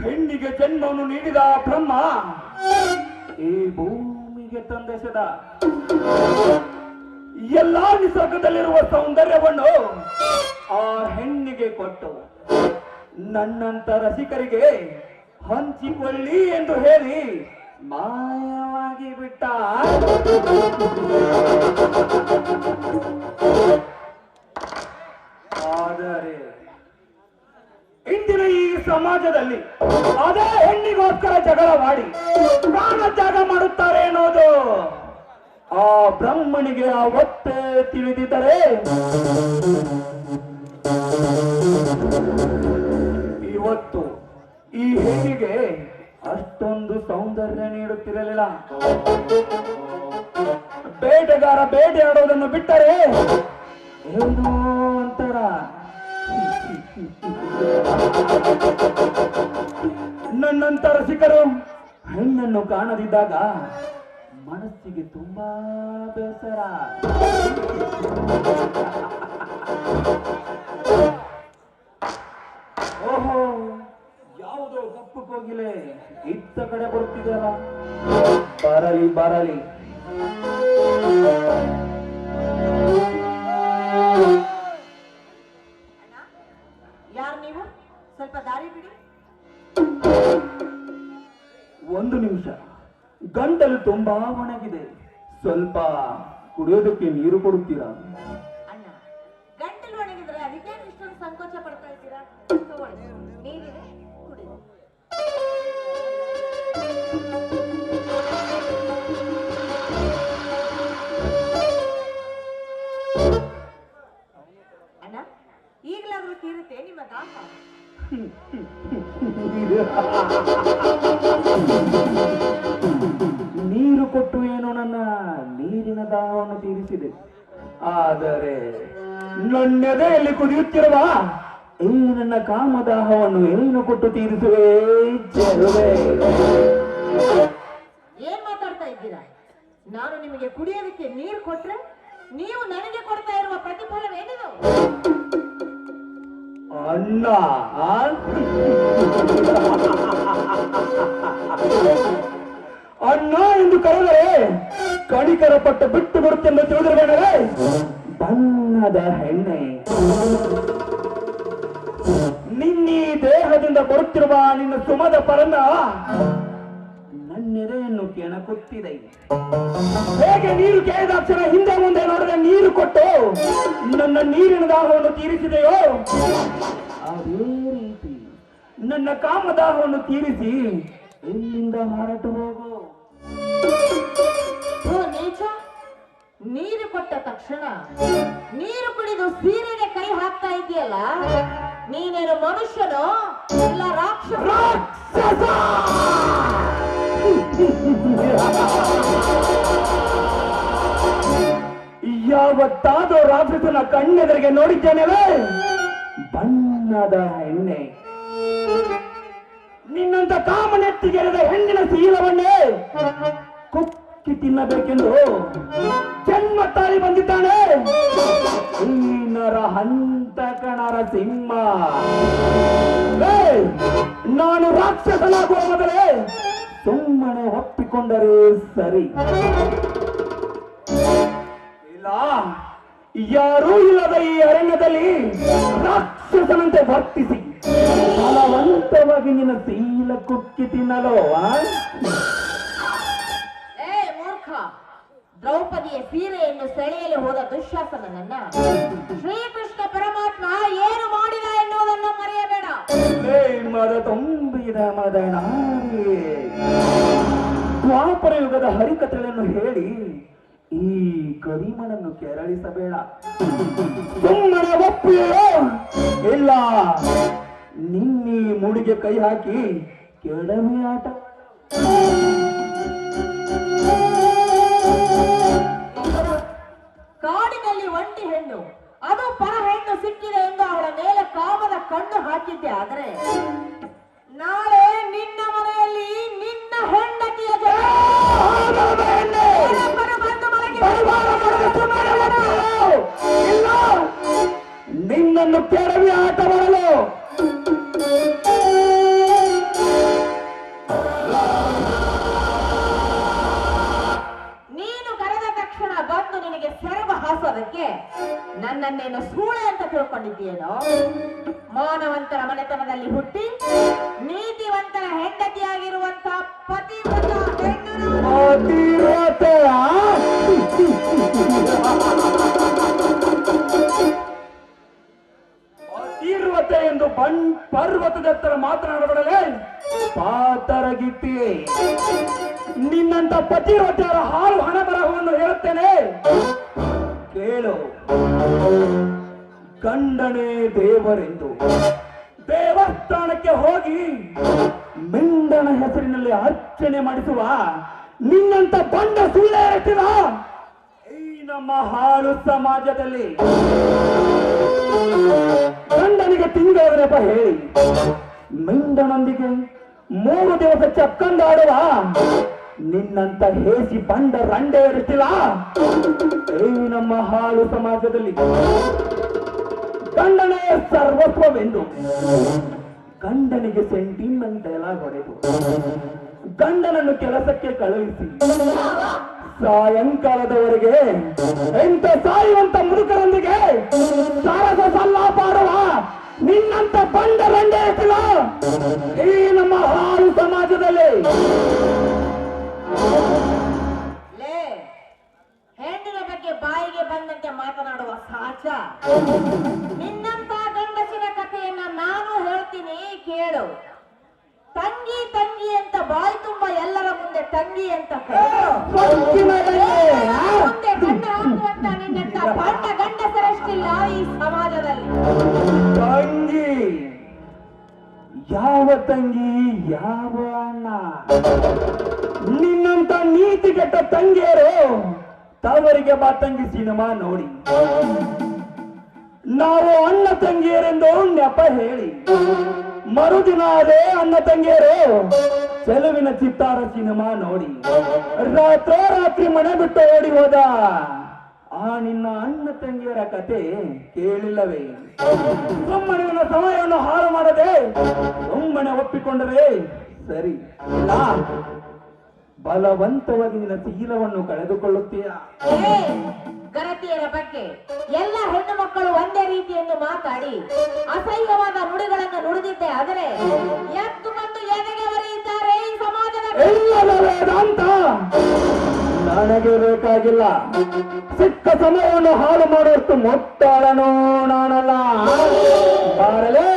ಹೆಣ್ಣಿಗೆ ಜನ್ಮವನ್ನು ನೀಡಿದ ಬ್ರಹ್ಮ ಈ ಭೂಮಿಗೆ ತಂದೆಸೆದ ಎಲ್ಲಾ ನಿಸರ್ಗದಲ್ಲಿರುವ ಸೌಂದರ್ಯವನ್ನು ಆ ಹೆಣ್ಣಿಗೆ ಕೊಟ್ಟು ನನ್ನಂತ ರಸಿಕರಿಗೆ ಹಂಚಿಕೊಳ್ಳಿ ಎಂದು ಹೇಳಿ ಮಾಯವಾಗಿ ಬಿಟ್ಟ ಆದರೆ ಇಂದಿನ ಈ ಸಮಾಜದಲ್ಲಿ ಅದೇ ಹೆಣ್ಣಿಗೋಸ್ಕರ ಜಗಳವಾಡಿ ಪ್ರಾಣ ತ್ಯಾಗ ಮಾಡುತ್ತಾರೆ ಅನ್ನೋದು. ಆ ಬ್ರಾಹ್ಮಣಿಗೆ ಆ ಒತ್ತೆ ತಿಳಿದಿದ್ದರೆ ಇವತ್ತು ಈ ಹೆಣ್ಣಿಗೆ ಅಷ್ಟೊಂದು ಸೌಂದರ್ಯ ನೀಡುತ್ತಿರಲಿಲ್ಲ. ಬೇಟೆಗಾರ ಆಡೋದನ್ನು ಬಿಟ್ಟರೆ ಏನೋ ಒಂಥರ ನನ್ನಂತ ರಸಿಕರು ಹೆಣ್ಣನ್ನು ಕಾಣದಿದ್ದಾಗ ಮನಸ್ಸಿಗೆ ತುಂಬಾ ಬೇಸರ. ಓಹೋ, ಯಾವುದೋ ಕಪ್ಪು ಕೋಗಿಲೆ ಇತ್ತ ಕಡೆ ಬರುತ್ತಿದೆಯಲ್ಲ? ಬರಲಿ ಬರಲಿ. ಒಂದು ನಿಮಿಷ. ಗಂಟಲು ತುಂಬಾ ಒಣಗಿದೆ. ಸ್ವಲ್ಪ ಕುಡಿಯೋದಕ್ಕೆ ನೀರು ಕೊಡುತ್ತೀರಾ? ದಾಹವನ್ನು ತೀರಿಸಿದೆ. ಆದರೆ ನನ್ನೆದೆಯಲ್ಲಿ ಕುದಿಯುತ್ತಿರುವ ಈ ನನ್ನ ಕಾಮದಾಹವನ್ನು ಏನು ಕೊಟ್ಟು ತೀರಿಸುವೆ? ಜರುವೆ ಏನ್ ಮಾತಾಡ್ತಾ ಇದ್ದೀರಾ? ನಾನು ನಿಮಗೆ ಕುಡಿಯೋದಕ್ಕೆ ನೀರು ಕೊಟ್ರೆ ನೀವು ನನಗೆ ಕೊಡ್ತಾ ಇರುವ ಪ್ರತಿಫಲವೇನಿದು? ಅಣ್ಣ ಆ? ಅಣ್ಣ ಎಂದು ಕರೆದರೆ ಕಣಿಕರ ಪಟ್ಟ ಬಿಟ್ಟು ಬರುತ್ತೆಂದು ತಿಳಿದಿರಬೇಡವೇ? ಬಣ್ಣದ ಹೆಣ್ಣೆ. ನಿನ್ನಿ ದೇಹದಿಂದ ಬರುತ್ತಿರುವ ನಿನ್ನ ಸುಮದ ಪರನ ನನ್ನೆದೆಯನ್ನು ಕೆಣಕುತ್ತಿದೆ. ಹೇಗೆ ನೀರು ಕೇಳಿದಾಕ್ಷಣ ಹಿಂದೆ ಮುಂದೆ ನೋಡಿದ್ರೆ ನೀರು ಕೊಟ್ಟು ನನ್ನ ನೀರಿನ ದಾಹವನ್ನು ತೀರಿಸಿದೆಯೋ? ಅದೇ ರೀತಿ ನನ್ನ ಕಾಮದಾಹವನ್ನು ತೀರಿಸಿ ಇಲ್ಲಿಂದ ಹೊರಟು ಹೋಗು? ತಕ್ಷಣ ನೀರು ಕುಡಿದು ಸೀರೆಗೆ ಕೈ ಹಾಕ್ತಾ ಇದೆಯಲ್ಲ ನೀನೇನು ಮನುಷ್ಯನೋ ಇಲ್ಲ ರಾಕ್ಷಸ! ಯಾವತ್ತಾದೋ ರಾಕ್ಷಸನ ಕಣ್ಣೆದರಿಗೆ ನೋಡಿದ್ದೇನೆವೇ? ಬಣ್ಣದ ಎಣ್ಣೆ. ನಿನ್ನಂತ ಕಾಮನೆತ್ತಿಗೆರೆದ ಹೆಣ್ಣಿನ ಸೀಲವನ್ನೇ ಕುಕ್ಕಿ ತಿನ್ನಬೇಕೆಂದು ತಾಳಿ ಬಂದಿದ್ದಾನೆ ಈ ನರ ಹಂತಕ ನರಸಿಂಹ ಏ, ನಾನು ರಾಕ್ಷಸನಾಗುವ ಮೊದಲೇ ಸುಮ್ಮನೆ ಒಪ್ಪಿಕೊಂಡರೆ ಸರಿ. ಇಲ್ಲ ಯಾರೂ ಇಲ್ಲದ ಈ ಅರಣ್ಯದಲ್ಲಿ ರಾಕ್ಷಸನಂತೆ ವರ್ತಿಸಿ. ಬಲವಂತವಾಗಿ ನಿನ್ನ ಸೀಲ ಕುಕ್ಕಿ ತಿನ್ನಲು ದ್ರೌಪದಿಯ ಸೀರೆಯನ್ನು ಸೆಳೆಯಲು ಹೋದ ದುಶ್ಯಾಸನನ್ನ ಶ್ರೀಕೃಷ್ಣ ಪರಮಾತ್ಮ ಏನು ಮಾಡಿದ ಎನ್ನುವುದನ್ನು ಮರೆಯಬೇಡ. ತುಂಬಿದ ಮದನಾರಿ ದ್ವಾಪರ ಯುಗದ ಹರಿಕಥೆಗಳನ್ನು ಹೇಳಿ ಈ ಕರಿಮನನ್ನು ಕೆರಳಿಸಬೇಡ. ಸುಮ್ಮನೆ ಒಪ್ಪಿಯೋ? ಇಲ್ಲ. ನಿನ್ನಿ ಮೂಡಿಗೆ ಕೈ ಹಾಕಿ ಕೆಡವಿ ಆಟ. ಒಂಟಿ ಹೆಣ್ಣು. ಅದು ಪರ ಹೆಣ್ಣು ಸಿಕ್ಕಿದೆ ಎಂದು ಅವಳ ಮೇಲೆ ಕಾಮದ ಕಣ್ಣು ಹಾಕಿದ್ದೆ. ಆದರೆ ನಾಳೆ ನಿನ್ನ ಮನೆಯಲ್ಲಿ ನಿನ್ನ ಹೆಂಡತಿಯ ನಿನ್ನನ್ನು ಕೆಡವಿ ಆಟ ಸೂಳೆ ಅಂತ ತಿಳ್ಕೊಂಡಿದ್ದೀಯೇನೋ? ಮೌನವಂತರ ಮನೆತನದಲ್ಲಿ ಹುಟ್ಟಿ ನೀತಿವಂತರ ಹೆಂಡತಿಯಾಗಿರುವಂತ ಪತಿವ್ರತ ಅತಿರ್ವತೆ ಎಂದು ಬಣ್ ಪರ್ವತದತ್ತರ ಮಾತನಾಡಬಡಲೇ? ಪಾತರಗಿತ್ತಿ ನಿನ್ನಂತ ಪತಿವ್ರತೆಯರ ಹಾಳು ಹಣ ಬರಹವನ್ನು ಹೇಳುತ್ತೇನೆ. ಕೇಳು ಗಂಡನೇ ದೇವರೆಂದು ದೇವಸ್ಥಾನಕ್ಕೆ ಹೋಗಿ ಮಿಂಡನ ಹೆಸರಿನಲ್ಲಿ ಅರ್ಚನೆ ಮಾಡಿಸುವ ನಿನ್ನಂತ ಬಂಡ ಸುಳ್ಳೆ ಇರ್ತೀರ ಈ ನಮ್ಮ ಹಾಳು ಸಮಾಜದಲ್ಲಿ. ಗಂಡನಿಗೆ ತಿಂಗಳಪ್ಪ ಹೇಳಿ. ಮಿಂಡನೊಂದಿಗೆ ಮೂರು ದಿವಸ ಚಕ್ಕಂದಾಡುವ ನಿನ್ನಂತ ಹೇಸಿ ಬಂಡ ರಂಡೆ ಇರುತ್ತಿಲ್ಲ ಏನು ನಮ್ಮ ಹಾಳು ಸಮಾಜದಲ್ಲಿ ಗಂಡನೇ ಸರ್ವಸ್ವವೆಂದು ಗಂಡನಿಗೆ ಸೆಂಟಿಮೆಂಟ್ ಎಲ್ಲ ಹೊಡೆದು ಗಂಡನನ್ನು ಕೆಲಸಕ್ಕೆ ಕಳುಹಿಸಿ ಸಾಯಂಕಾಲದವರೆಗೆ ಎಂತ ಸಾಯುವಂತ ಮುದುಕರೊಂದಿಗೆ ಸಾರಸ ಸಲ್ಲಾಪಾಡುವ ನಿನ್ನಂತ ಬಂಡ ರಂಡೆ ಇರ್ತಿಲ್ಲ ಈ ನಮ್ಮ ಹಾಳು ಸಮಾಜದಲ್ಲಿ ಬಾಯಿಗೆ ಬಂದಂತೆ ಮಾತನಾಡುವ ಸಾಚ. ನಿನ್ನಂತ ಗಂಡಸಿನ ಕಥೆಯನ್ನ ನಾನು ಹೇಳ್ತೀನಿ ಕೇಳು. ತಂಗಿ ತಂಗಿ ಅಂತ ಬಾಯಿ ತುಂಬ ಎಲ್ಲರ ಮುಂದೆ ತಂಗಿ ಅಂತ ಸೊಕ್ಕಿನ ಗಂಡೆ, ಮುಂದೆ ಗಂಡ ಹಾಕುವಂತ ನಿನ್ನಂತ ಬಂಡ ಗಂಡಸರಷ್ಟಿಲ್ಲ ಈ ಸಮಾಜದಲ್ಲಿ. ತಂಗಿ ಯಾವ ತಂಗಿ ಯಾವ ಅಣ್ಣ? ನಿನ್ನಂತ ನೀತಿ ಕೆಟ್ಟ ತಂಗಿಯರು ತವರಿಗೆ ಬಾ ತಂಗಿ ಸಿನಿಮಾ ನೋಡಿ. ನಾವು ಅಣ್ಣ ತಂಗಿಯರೆಂದು ನೆಪ ಹೇಳಿ. ಮರುದಿನ ಅದೇ ಅಣ್ಣ ತಂಗಿಯರು ಚೆಲುವಿನ ಚಿತ್ತಾರ ಸಿನಿಮಾ ನೋಡಿ. ರಾತ್ರೋ ರಾತ್ರಿ ಮನೆ ಬಿಟ್ಟು ಓಡಿ ಹೋದ. ಆ ನಿನ್ನ ಅಣ್ಣ ತಂಗಿಯರ ಕತೆ ಕೇಳಿಲ್ಲವೇ? ಸುಮ್ಮನೆ ಸಮಯವನ್ನು ಹಾಳು ಮಾಡದೆ ಸುಮ್ಮನೆ ಒಪ್ಪಿಕೊಂಡರೆ ಸರಿ. ಬಲವಂತವಾಗಿ ನಿನ್ನ ಶೀಲವನ್ನು ಕಳೆದುಕೊಳ್ಳುತ್ತೀಯ? ಏ, ಗರತಿಯರ ಬಗ್ಗೆ ಎಲ್ಲ ಹೆಣ್ಣು ಮಕ್ಕಳು ಒಂದೇ ರೀತಿಯನ್ನು ಮಾತಾಡಿ ಅಸಹ್ಯವಾದ ನುಡಿಗಳನ್ನು ನುಡಿದಿದ್ದೆ ಆದರೆ ಎತ್ತು ಮತ್ತು ಎದೆಗೆ ಬರೆಯುತ್ತಾರೆ ಈ ಸಮಾಜದ ನನಗೆ ಬೇಕಾಗಿಲ್ಲ. ಸಿಕ್ಕ ಸಮಯವನ್ನು ಹಾಳು ಮಾಡುವಷ್ಟು ಮೊತ್ತಾಳನೋ ನಾನಲ್ಲ. ಬಾರಲೇ.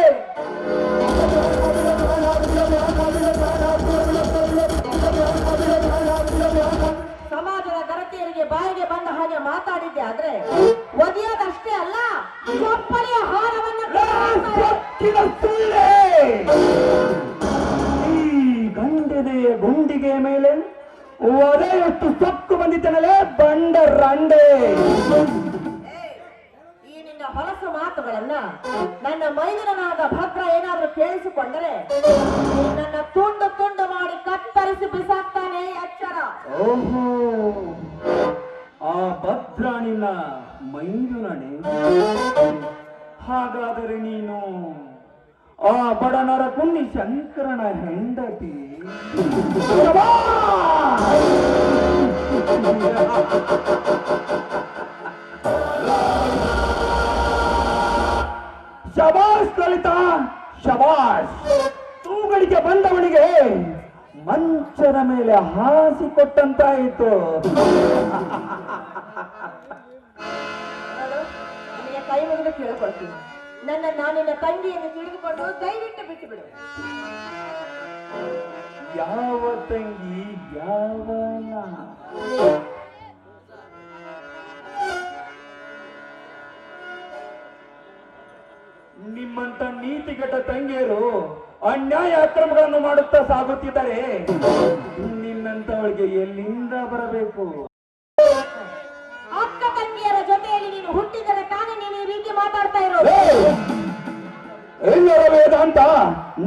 ಮಾತಾಡಿದ್ದೆ ಆದ್ರೆ ಒದಿಯೋದಷ್ಟೇ ಅಲ್ಲ ಚಪ್ಪಲಿಯ ಹಾರವನ್ನು ಗುಂಡಿಗೆ ಮೇಲೆ ಒಲೆಯಷ್ಟು ಸೊಕ್ಕು ಬಂದಿದ್ದನಲೇ ಬಂಡ ರಂಡೆ! ಈ ನಿನ್ನ ಹೊಲಸು ಮಾತುಗಳನ್ನ ನನ್ನ ಮೈದುನನಾದ ಭದ್ರ ಏನಾದ್ರೂ ಕೇಳಿಸಿಕೊಂಡರೆ ನನ್ನ ತುಂಡು ತುಂಡು ಮಾಡಿ ಕತ್ತರಿಸಿ ಬಿಸಾಕ್ತಾನೆ ಎಚ್ಚರ ಓಹೋ! ಆ ಭದ್ರಾಣಿನ ಮೈದುನಡೆ ಹಾಗಾದರೆ ನೀನು ಆ ಬಡನರ ಪುಣ್ಯ ಶಂಕರನ ಹೆಂಡತಿ. ಶಬಾಸ್ ಕಲಿತ ಶಬಾಸ್. ತೂಗಳಿಗೆ ಬಂದವನಿಗೆ ಮಂಚನ ಮೇಲೆ ಹಾಸಿ ಕೇಳ್ಕೊಳ್ತೀನಿ ನನ್ನ ನಾನಿನ ತಂಗಿಯನ್ನು ತಿಳಿದುಕೊಂಡು ದಯವಿಟ್ಟು ಬಿಟ್ಟು ಬಿಡು ಯಾವ ತಂಗಿ, ಯಾವ? ನಿಮ್ಮಂತ ನೀತಿಗಟ್ಟ ತಂಗಿಯರು ಅನ್ಯಾಯ ಅಕ್ರಮಗಳನ್ನು ಮಾಡುತ್ತಾ ಸಾಗುತ್ತಿದ್ದಾರೆ. ನಿನ್ನಂತವಳಿಗೆ ಎಲ್ಲಿಂದ ಬರಬೇಕು? ಮಾತಾಡ್ತಾ ಇರೋದು. ಎಲ್ಲರ ವೇದಾಂತ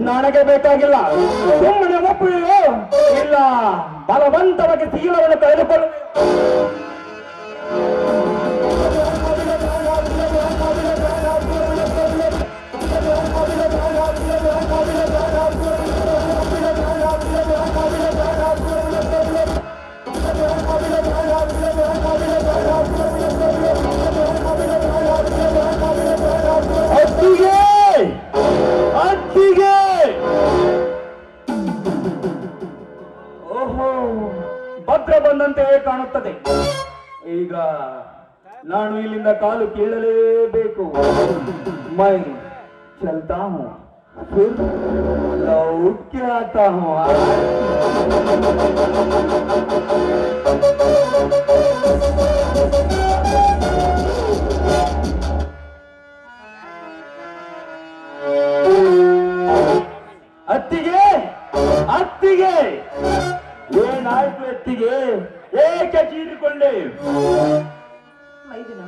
ನನಗೆ ಬೇಕಾಗಿಲ್ಲ. ಸುಮ್ಮನೆ ಒಪ್ಪುವೆಯೋ? ಇಲ್ಲ ಬಲವಂತವಾಗಿ ತೀರವನ್ನು ಕಳೆದುಕೊಳ್ಳ ನಾನು ಇಲ್ಲಿಂದ ಕಾಲು ಕೀಳಲೇಬೇಕು ಮೈ ಚಲ್ತಾ ಹೂँ फिर लौट के आता हूँ ಅತ್ತಿಗೆ ಅತ್ತಿಗೆ ಏನಾಯ್ತು ಅತ್ತಿಗೆ ಏಕೆ ಚೀರಿಕೊಂಡೆ ಮೈದುನ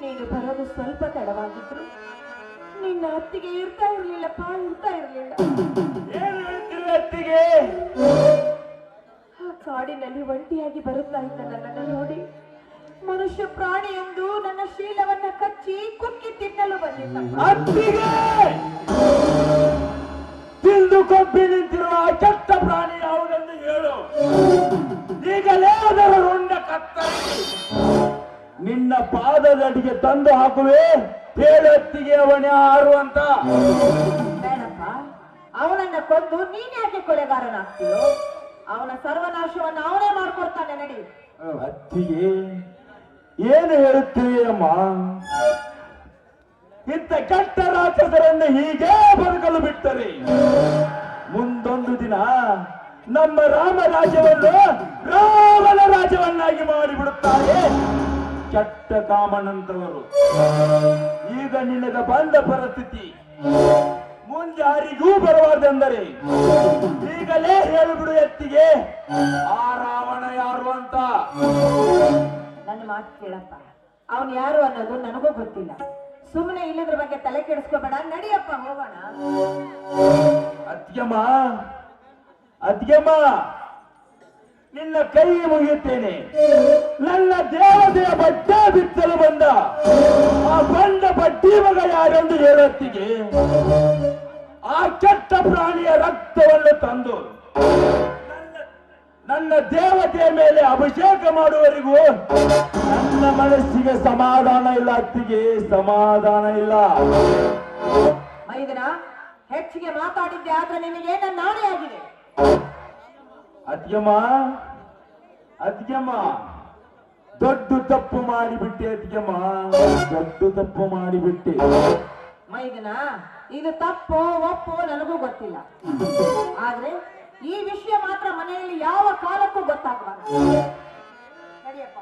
ನೀನು ಬರೋದು ಸ್ವಲ್ಪ ತಡವಾಗಿದ್ರು. ನಿನ್ನ ಅತ್ತಿಗೆ ಇರ್ತಾ ಇರ್ಲಿಲ್ಲಪ್ಪ ಇರ್ತಾ ಇರ್ಲಿಲ್ಲ. ಏನು ಹೇಳ್ತಿಲ್ಲ ಅತ್ತಿಗೆ? ಆ ಕಾಡಿನಲ್ಲಿ ಒಂಟಿಯಾಗಿ ಬರುತ್ತಾ ಇದ್ದ ನನ್ನನ್ನು ನೋಡಿ. ಮನುಷ್ಯ ಪ್ರಾಣಿ ಎಂದು ನನ್ನ ಶೀಲವನ್ನ ಕಚ್ಚಿ ಕುಕ್ಕಿ ತಿನ್ನಲು ಬಂದಿದ್ದ. ಅತ್ತಿಗೆ! ತಿಂದು ಕೊಬ್ಬಿ ನಿಂತಿರುವ ಆ ಕೆಟ್ಟ ಪ್ರಾಣಿ ಯಾವುದೆಂದು ಹೇಳು. ಈಗಲೇ ಅದರ ರುಂಡ ಕತ್ತ ನಿನ್ನ ಪಾದದಡಿಗೆ ತಂದು ಹಾಕುವೆ. ಹೇಳೊತ್ತಿಗೆ ಅವನೇ ಆರುವಂತ ಅಂತ. ಬೇಡಪ್ಪ ಅವನನ್ನ ಕೊಂದು ನೀನ್ಯಾಕೆ ಕೊಲೆಗಾರನಾಗ್ತೀಯೋ? ಅವನ ಸರ್ವನಾಶವನ್ನು ಅವನೇ ಮಾಡ್ಕೊಡ್ತಾನೆ ನಡಿ. ಅತ್ತಿಗೆ ಏನು ಹೇಳುತ್ತೀಯಮ್ಮ? ಅಮ್ಮ ಇಂಥ ಕೆಟ್ಟ ರಾಕ್ಷಸರನ್ನು ಹೀಗೆ ಬದುಕಲು ಬಿಟ್ಟರೆ ಮುಂದೊಂದು ದಿನ ನಮ್ಮ ರಾಮ ರಾಜ್ಯವನ್ನು ರಾಮನ ರಾಜ್ಯವನ್ನಾಗಿ ಮಾಡಿಬಿಡುತ್ತಾರೆ ಕೆಟ್ಟ ಕಾಮನಂತವರು ಈಗ ನಿನಗ ಬಂದ ಪರಿಸ್ಥಿತಿ. ಮುಂದೆ ಯಾರಿಗೂ ಬರಬಾರ್ದೆಂದರೆ ಈಗಲೇ ಹೇಳಿಬಿಡು ಎತ್ತಿಗೆ. ಆ ರಾವಣ ಯಾರು ಅಂತ? ನನ್ನ ಮಾತು ಕೇಳಪ್ಪ. ಅವನು ಯಾರು ಅನ್ನೋದು ನನಗೂ ಗೊತ್ತಿಲ್ಲ. ಸುಮ್ಮನೆ ಇಲ್ಲದ್ರ ಬಗ್ಗೆ ತಲೆ ಕೆಡಿಸ್ಕೋಬೇಡ. ನಡಿಯಪ್ಪ, ಹೋಗೋಣ. ಅದ್ಯಮ್ಮ ಅದ್ಯಮ್ಮ ನಿನ್ನ ಕೈ ಮುಗಿಯುತ್ತೇನೆ. ನನ್ನ ದೇವತೆಯ ಬಟ್ಟೆ ಬಿತ್ತಲು ಬಂದ. ಆ ಬಂದ ಬಟ್ಟಿ ಮಗ ಯಾರೆಂದು ಹೇಳೊತ್ತಿಗೆ, ಆ ಕೆಟ್ಟ ಪ್ರಾಣಿಯ ರಕ್ತವನ್ನು ತಂದು ನನ್ನ- ದೇವತೆಯ ಮೇಲೆ ಅಭಿಷೇಕ ಮಾಡುವವರೆಗೂ ನನ್ನ ಮನಸ್ಸಿಗೆ ಸಮಾಧಾನ ಇಲ್ಲ ಅತ್ತಿಗೆ ಸಮಾಧಾನ ಇಲ್ಲ. ಮೈದನ ಹೆಚ್ಚಿಗೆ ಮಾತಾಡಿದ್ದೆ ಆದ್ರೆ ನಿನಗೆ ನನ್ನ ನಾಳೆ ಆಗಿದೆ. ಅದ್ಯಮ್ಮ ಅದ್ಯಮ್ಮ ದೊಡ್ಡ ತಪ್ಪು ಮಾಡಿಬಿಟ್ಟೆ ಅದ್ಯಮ್ಮ ದೊಡ್ಡ ತಪ್ಪು ಮಾಡಿಬಿಟ್ಟೆ. ಮೈದನ ಇದು ತಪ್ಪು ಒಪ್ಪು ನನಗೂ ಗೊತ್ತಿಲ್ಲ. ಆದ್ರೆ ಈ ವಿಷಯ ಮಾತ್ರ ಮನೆಯಲ್ಲಿ ಯಾವ ಕಾಲಕ್ಕೂ ಗೊತ್ತಾಗಬಾರದು. ನಡಿಯಪ್ಪ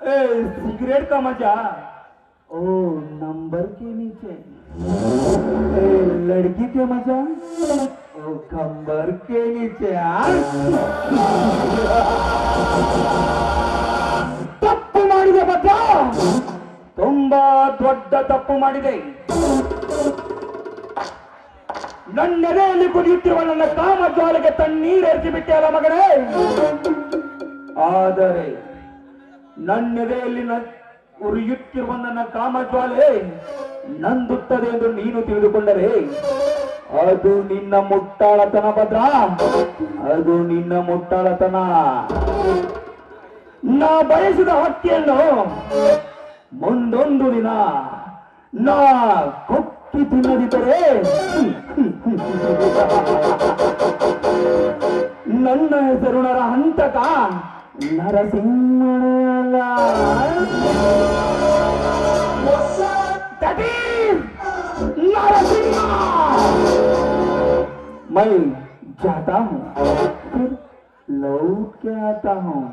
ए, सिगरेट का मजा ओ नंबर के नीचे ए, लड़की के मजा ओ कंबर के नीचे यार ತಪ್ಪು ಮಾಡಿದೆ ಭದ್ರ ತುಂಬಾ ದೊಡ್ಡ ತಪ್ಪು ಮಾಡಿದೆ ನನ್ನೆದೆಯಲ್ಲಿ ಕುದಿಯುತ್ತಿರುವ ನನ್ನ ಕಾಮಜ್ವಾಲೆಗೆ ತಣ್ಣೀರು ಬಿಟ್ಟೆ ಬಿಟ್ಟೆಯಲ್ಲ ಮಗನೇ? ಆದರೆ ನನ್ನೆದೆಯಲ್ಲಿ ಉರಿಯುತ್ತಿರುವ ನನ್ನ ಕಾಮಜ್ವಾಲೆ ನಂದುತ್ತದೆ ಎಂದು ನೀನು ತಿಳಿದುಕೊಂಡರೆ, ಅದು ನಿನ್ನ ಮುಟ್ಟಾಳತನ ಭದ್ರ? ಅದು ನಿನ್ನ ಮುಟ್ಟಾಳತನ. ನಾ ಬಯಸಿದ ಹಕ್ಕಿಯನ್ನು ಮುಂದೊಂದು ದಿನ ನಾ ಕೊಕ್ಕಿ ತಿನ್ನದಿದ್ದರೆ ನನ್ನ ಹೆಸರು ನರ ಹಂತಕ ನರಸಿಂಹನೇ ನರಸಿಂಹ. ಮೈ is लौट के आता हूँ